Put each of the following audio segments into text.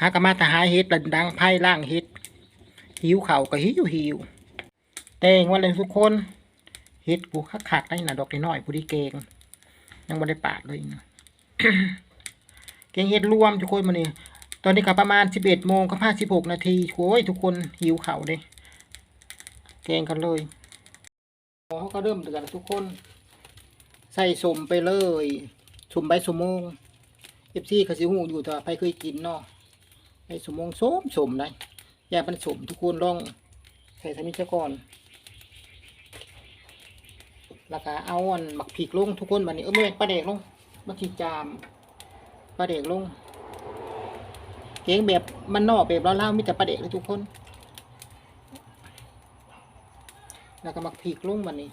หากมาแต่หาเฮ็ดล้วดังไพ่ล่างเฮ็ดหิวเข่าก็หิวหิวแต่งว่าเลยทุกคนเฮ็ดกูคักคักๆได้น่ะดอกน้อยผู้ที่เก่งยังบ่ได้ปาดเลยนะเก่งเฮ็ดรวมทุกคนมื้อนี้ตอนนี้ก็ประมาณ11โมงก็56นาทีโอ้ยทุกคนหิวเข่าเด้แกงกันเลยเขาก็เริ่มเดือดแล้วทุกคน ใส่สมไปเลยสมใบสมโมง FC เขาสิฮู้อยู่แต่ใครเคยกินเนาะ ใบสมโมงสมสมได้ยามันสมทุกคนลองใส่สมิชก่อนแล้วก็เอาอันหมักผีกลงทุกคนบัดนี้เออไม่ปลาเด็กลงมาขีจามปลาเด็กลงเก่งแบบมันนอกแบบเราเล่ามีแต่ปลาเด็กเลยทุกคน แล้วก็หมักผีกลงบัดนี้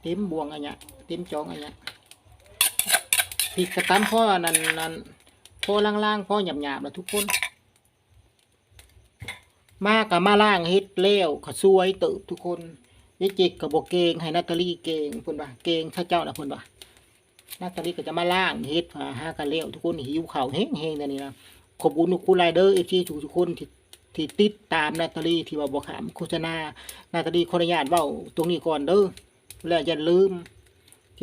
เต็มบวงอันเนี้ยเต็มจองอันเนี้ย ผีกกระตั้มพ่อนั่นนั่นพอล่างๆพ่อหยาบๆแล้วทุกคน มากับมาล่างเฮ็ดแล้ยวขสวยเติบทุกคนยายเจิกกับโบเกงให้นาตาลีเกงพิ่นว่าเกงข้าเจ้านะพิ่นว่านาตาลีก็จะมาล่างเฮ็ดหาหากันแล้วทุกคนหิวเข้าวแห้งๆเดี๋ยวนี้นะขอบคุณทุกคนรเดอร์เอฟซีทุกคนที่ที่ติดตามนาตาลีที่ว่าบ่ขามโฆษณานาตาลีขออนุญาตเว้าตรงนี้ก่อนเด้อแล้วอย่าลืม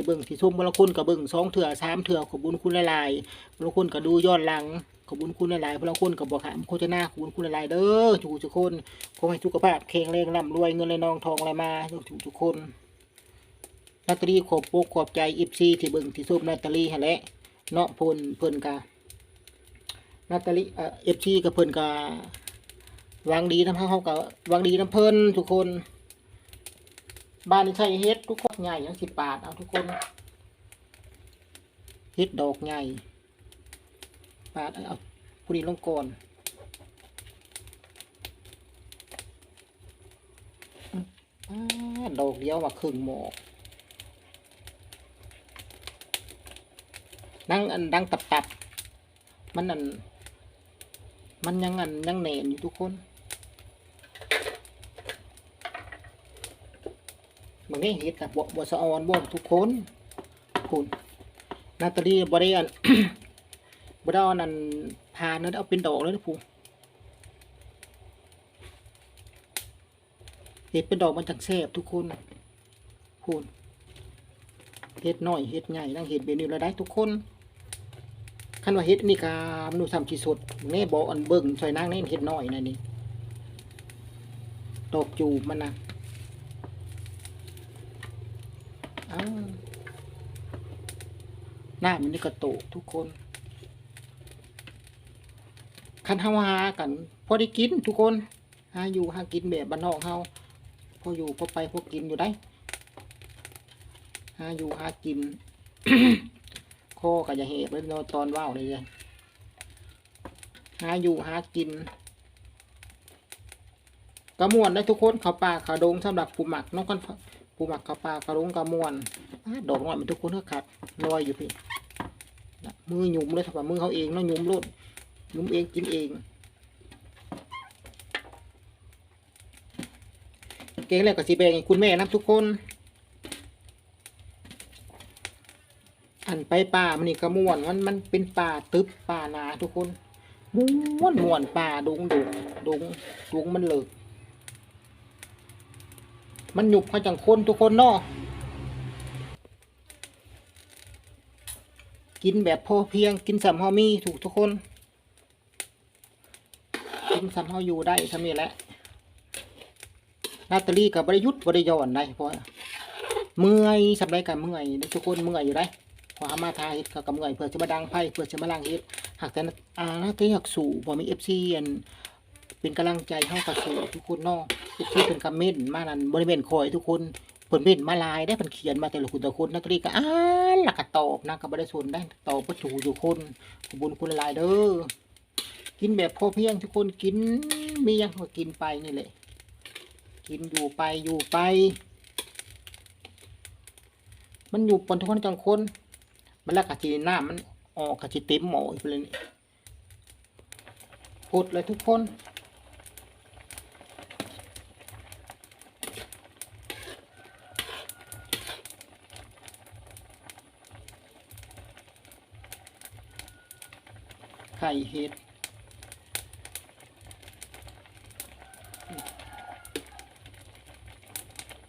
ที่เบิ่งที่ชมบางคนก็เบิ่งสองเถื่อสามเถื่อขอบุญคุณหลายๆบางคนก็ดูย้อนหลังขอบุญคุณหลายๆบางคนก็บอกหามโฆษณาขอบุญคุณหลายๆเด้อทุกทุกคนขอให้สุขภาพแข็งแรงร่ำรวยเงินไหลนองทองไหลมาทุกทุกคนนาตาลีขอบปกขอบใจอิฟซีที่เบิ่งที่ชมนาตาลีหั่นแหละเนาะพิ่นเพิ่นกานาตาลีเอฟซีกับเพิ่นกาวังดีนำเฮาก็หวังดีนำเพิ่นทุกคน บ้านนี้ใช้เฮ็ดทุกคนใหญ่ยังสิบบาทเอาทุกคนเฮ็ดดอกใหญ่บาทเอาผู้นี้ลงก่อนอดอกเดียวว่าครึ่งหมอกนั่งอันดังตับตับๆมันอัน มันยังอันยังแหนมอยู่ทุกคน มันไม่เห็ดกับบสะออนบ่ทุกคนคุณนาตาลีบริอันบไดอนนั่นพาเนั่นเอาเป็นดอกเลยนะพูเห็ดเป็นดอกมันจังแซ่บทุกคนพูนเห็ดน้อยเห็ดใหญ่นั่งเห็ดเบนิวเราได้ทุกคนคันว่าเห็ดนี่กามนูทำที่สดแม่บอกอันเบิ่งซอยนางนี่เห็ดน้อยนะนี่ดอกจูบมันนะ อ้าว หน้ามันนี่กระโตกทุกคน คันเฮาหากัน พอได้กินทุกคน หาอยู่หากินแบบบ้านนอกเฮาพออยู่พอไปพอกินอยู่ได้ หาอยู่หากินคอก็จะเหบเลยเนตอนว่าวเลยเลยหาอยู่หากินกระมวลได้ทุกคนเขาป่าเขาดงสำหรับผู้หมักน้องกัน ผู้มักข้าวปลากระลุงกระมวนอ่าดอกน้อยมันทุกคนก็ขัดลอยอยู่พี่มือหยุ่มเลยถ้าว่ามือเขาเองเนาะหยุ่มรุดหยุ่มเองกินเองเก่งแล้วก็สีแบงคุณแม่นะทุกคน อันไปป่ามันนี่กระมวนมันมันเป็นป่าตึบป่านาทุกคนม้วนม้วนป่าดงดงดงดงมันเหลิก มันหยุบเขาจังคนทุกคนเนาะกินแบบพอเพียงกินสำเฮามีถูกทุกคน กินสำเฮาอยู่ได้ทำนี่แหละนาตาลีกับบริยุทธ์บริยอนได้เพราะเมื่อยสับได้กับเมื่อยทุกคนเมื่อยอยู่ได้พอหามาทาเฮ็ดเขากับเมื่อยเพื่อจะมาดังไพ่เพื่อจะมาล้างเฮ็ดหากแต่อานาตาลีอยากสู่พอมีเอฟซีอัน เป็นกำลังใจให้กับสู่ทุกคนเนาะที่เป็นคอมเมนต์มานั่นบริเวณคอยทุกคนเพิ่นเม่นมาลายได้เพิ่นเขียนมาแต่ละคนแต่ละคนนักเรียนก็อ่านแล้วก็ตอบนะก็บ่ได้สนได้ตอบบ่ถูกทุกคนขอบคุณคุณหลายเด้อกินแบบพอเพียงทุกคนกินมียังก็กินไปนี่แหละกินอยู่ไปอยู่ไป มันอยู่ปนทุกคนจังคนมันล้วก็สิน้ำมันออกก็สิเต็มหมออีกเลยนี่พูดเลยทุกคน ไข่เห็ด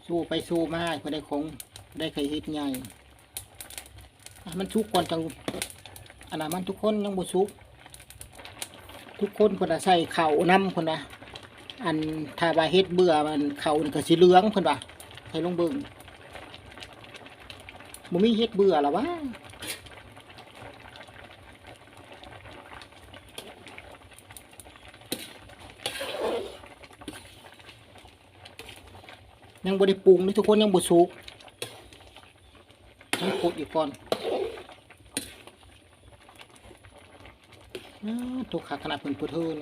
สู้ไปสู้มาก็ได้คงได้ไข่เห็ดใหญ่มันชุกก่อนจังอันนั้นมันทุกคนยังบ่ชุก ทุกคนเพิ่นน่ะใส่เข่าวนำเพิ่นว่าอันถ้าว่าเฮ็ดเบื่อมันเข่าก็สิเหลืองเพิ่นว่าให้ลงเบิ่งบ่มีเฮ็ดเบื่อหรอวะ ยังบ่ได้ปรุงนี่ทุกคนยังบ่สุกต้องกดอีกก่อนอทุกขาขนาดเพิ่นพูดเทิน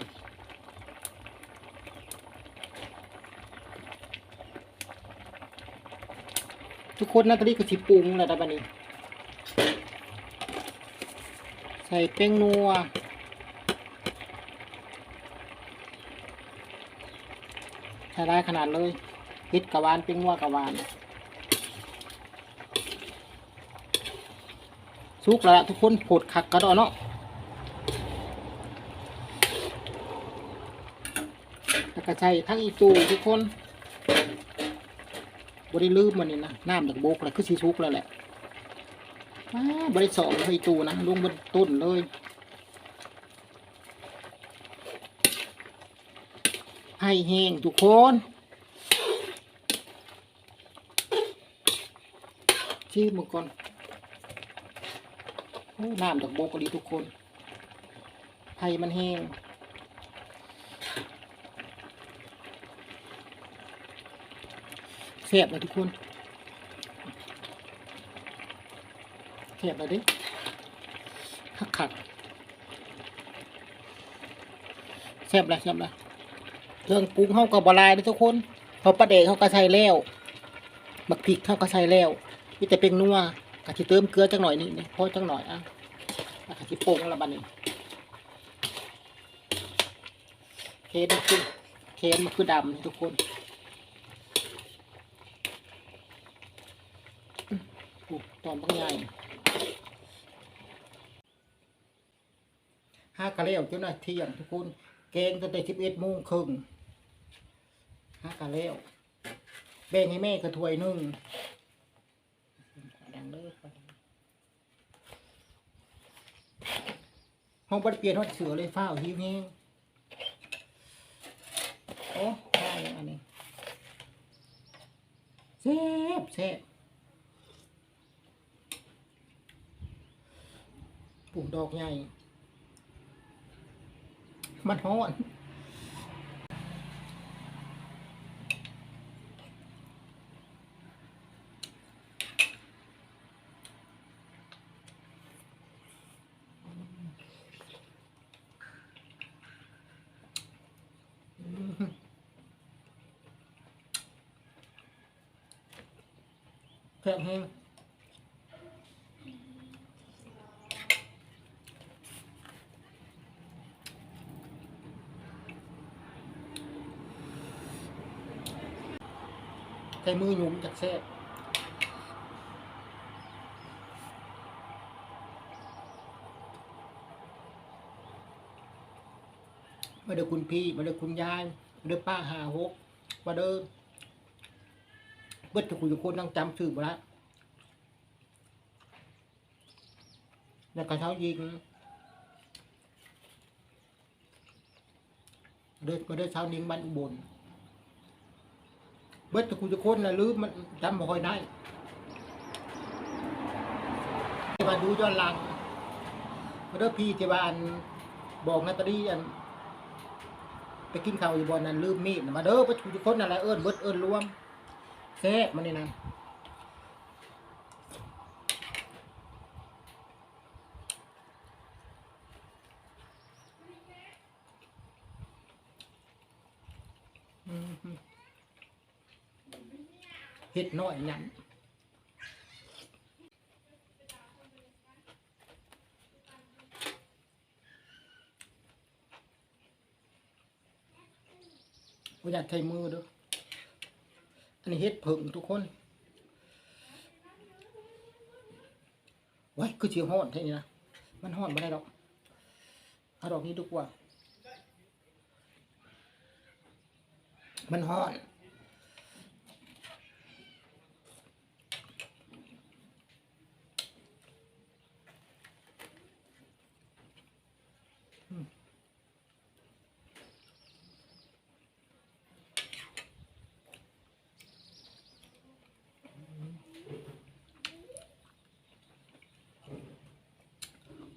ทุกคนนะตอนนี้ก็สิปรุงแล้วนะบัดนี้ ใส่แป้งนัวใช้ได้ขนาดเลย พริกกะวานปิ้งนัวกะวานสุกแล้วทุกคนผดขักกระดอเนาะแล้วก็ใส่ทั้งอีตูทุกคนบริลืมมันนี่นะน้ำจากโบกแล้วคือสีสุกแล้วแหละอ้าบริสองให้อีตูนะลงบนต้นเลยให้แห้งทุกคน ชี้มือก่อนโอ้น้ำจากโบกดีทุกคนไผ่มันแห้งแซ่บเลยทุกคนแซ่บเลยดิขักขักแซ่บเลยแซ่บเลยเครื่องปรุงเข้ากับบลายเลยทุกคนพอประเดกเข้าก็ใส่แล้วบักพริกเข้าก็ใส่แล้ว มีแต่เป็นนัวกะทิเติมเกลือจังหน่อยนี่นี่พอจังหน่อยอะกะทิโป่งละบัดนี้เคนมันคือเคนมันคือดำทุกคนตอนบางใหญ่ห้ากะเลี้ยวจนน่ะเที่ยงทุกคนเกงตั้งแต่สิบเอ็ดโมงครึ่งห้ากะเลี้ยวแบ่งให้แม่กระถวยนึงดังเลย ห้องบัดเปลี่ยนห้องเสือเลยฝ้าหิวแห้งโอ้ได้อันนี้แซ่บแซ่บปลูกดอกใหญ่ มันฮ้อน แซ่บแห้ง ใช้มือหยุ่มจากแซ่บมาเด้อคุณพี่ มาเด้อคุณยาย มาเด้อป้าหาหกมาเด้อเบิดทุกคนทุกคนนั่งจำชื่อมาละแล้วก็เท้ายิงเดินมาเดินเช้านิ่งบ้านอุบล เบิดทุกคนทุกคนนะลืมมันจำบ่ค่อยได้มาดูย้อนหลังมาเด้อพี่ที่ว่าอันบอกนาตาดีอันไปกินข้าวอยู่บนนั้นลืมมีดมาเด้อไปทุกคนนั่นแหละเอิ้นเบิดเอิ้นรวมแซ่บมันนี่นะอืม เฮ็ดน้อยหยังบ่อยากใช้มือด้ออันนี้เฮ็ดเผิงทุกคนไว้คือสิฮ้อนแท้นี่นะ มันฮ้อนบ่ได้ดอกเอาดอกนี้ดีกว่า มันฮ้อน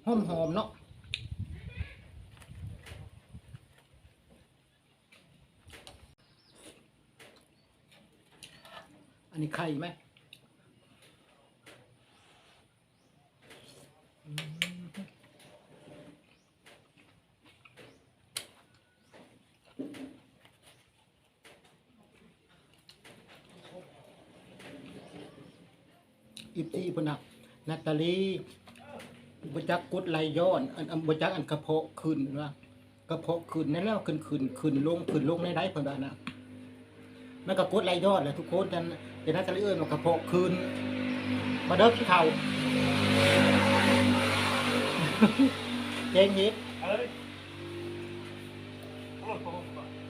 หอมหอมๆเนาะอันนี้ไข่ไหมอืมอีฟที่พนนักนาตาลี บจักกดไหลย้อนอันอันบจักอันกระเพาะขึ้นว่ากระเพาะขึ้นนั่นแล้วขึ้นขึ้นขึ้นลงขึ้นลงในได้เพิ่นว่านะมันก็กดไหลยอดเลยทุกคนจันเดี๋ยวน่าจะเอื้อนมากระเพาะคืนมาเด้อพี่เขาเจงยิด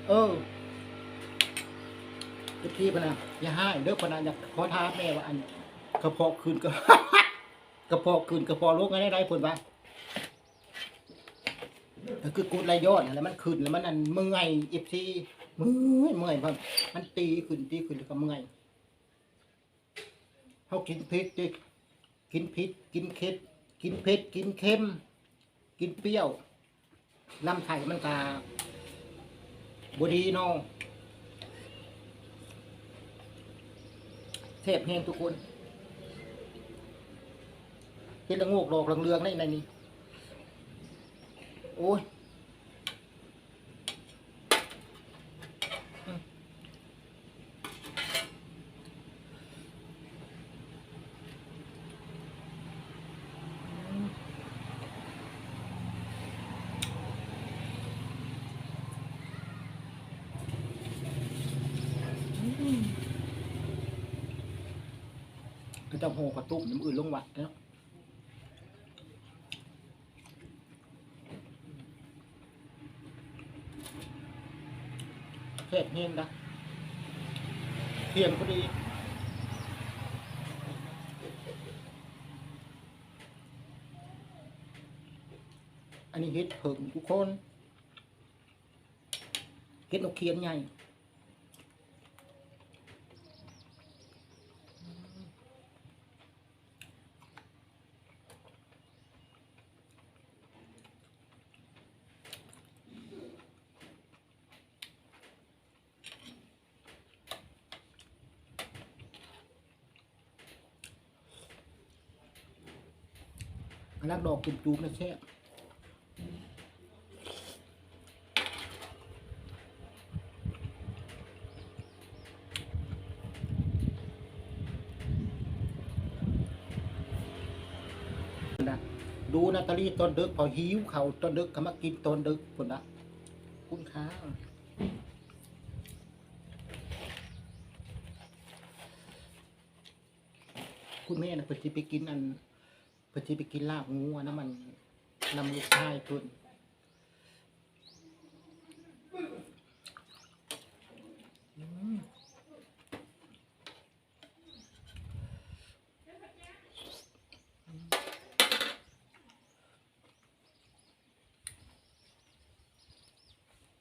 เออทุกทีพะนะอย่าให้เด้อพะนะอยากขอท้าแม่ว่าอันกระเพาะคืนก็ กระเพาะคืนกระเพาะลงกันได้ไรผลว่าก็คือกดไหลยอดนั่นแหละมันขึ้นแล้วมันอันเมื่อยอีกทีเมื่อยเมื่อยมันมันตีขึ้นตีขึ้นแล้วก็เมื่อยเขากินพริกดิกินพริกกินเค็ดกินเผ็ดกินเค็ม กินเปรี้ยวลำไส้มันกาบดีเนาะเทพแห้งทุกคน เห็นละโงกดอกเหลืองๆในในนี้โอ้ยก็จะโหกระตุ้มน้ำอื่นลงวัดเนา ทศเงี้ยนะเทียนพอดีอันนี้เฮ็ดเผิงทุกคนเฮ็ดนกเขียนใหญ่ รักดอกจุบๆนะแช่บนะดูนาตาลีตอนดึกพอหิวเขาตอนดึกก็มากินตอนดึกคนนะคุณค้าคุณแม่นะเพิ่นสิไปกินอัน พอที่ไปกินลาบงูอันนั้นมันนำลูกชายตุน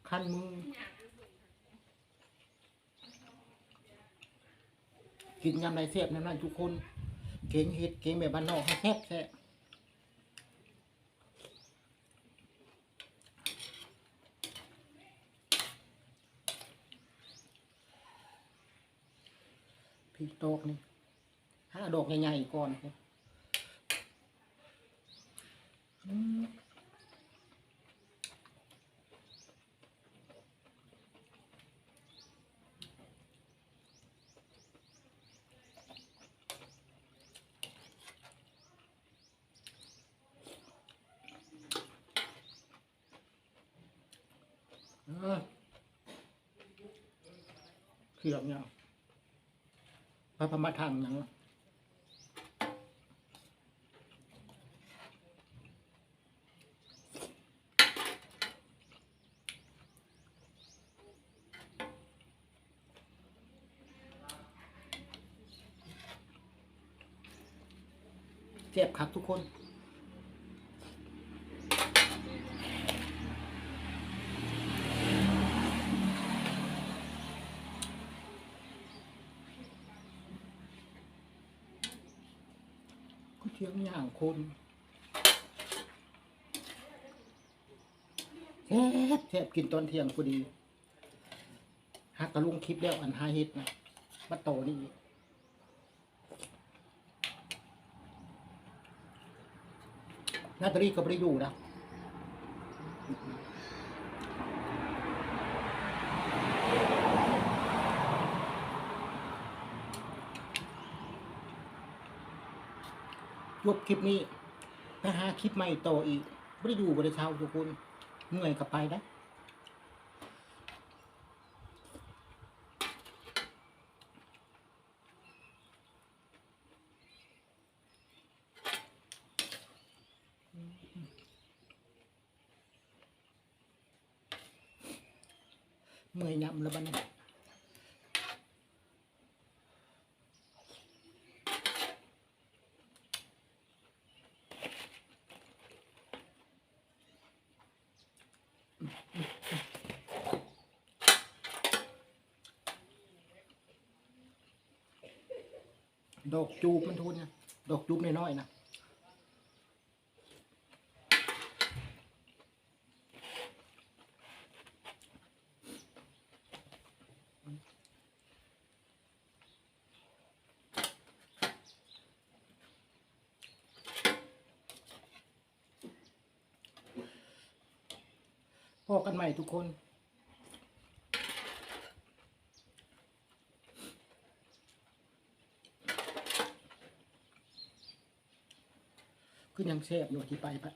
ขั้นมือกินยำไรเสียบนั่นนั่นทุกคน เก่งเห็ดเก่งแบบบ้านนอกให้แซ่บแซ่บพริกโตกนี่ห้าดอกใหญ่ๆก่อนครับ เขียบเนี้ยพระพมทังอย่งเจ็บครับทุกคน เทียงอย่างคนแทบแทบกินตอนเที่ยงพอดีฮักกระลุงคลิปแล้วอันฮาเฮ็ดนะมาโตนี่นาตาลีก็ไม่ได้อยู่นะ จบคลิปนี้ไปหาคลิปใหม่ต่ออีกไม่ได้อยู่บริเช้าทุกคนเหนื่อยกับไปนะ เมื่อยยำแล้วบัดน ดอกจูบมันทุนนะดอกจูบน้อยๆนะพอกันใหม่ทุกคน คือยังแซ่บอยู่ที่ไปปะ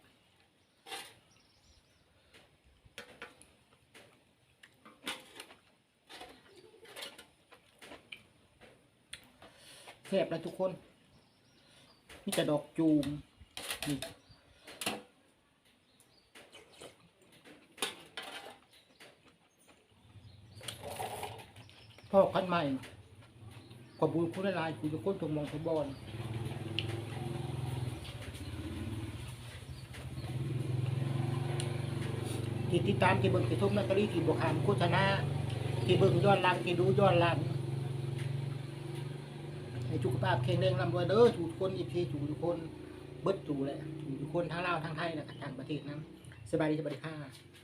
แซ่บแล้วทุกคน นี่จะดอกจูมนี่พ่อกันใหม่ขอบคุณคุณละลายคุณทุกคนทุกมองทุกบอล ที่ติดตามที่เบิ่งที่ทุกนักตรีที่บวกหามโฆษณาที่เบิ่งย้อนหลังที่ดูย้อนหลังให้สุขภาพแข็งแรงร่ำรวยเด้อถูกคนอีพีทุกคนเบิดจูแหละทุกคนทั้งลาวทั้งไทยและก็ต่างประเทศนั้นสบายดีสบายดีค่ะ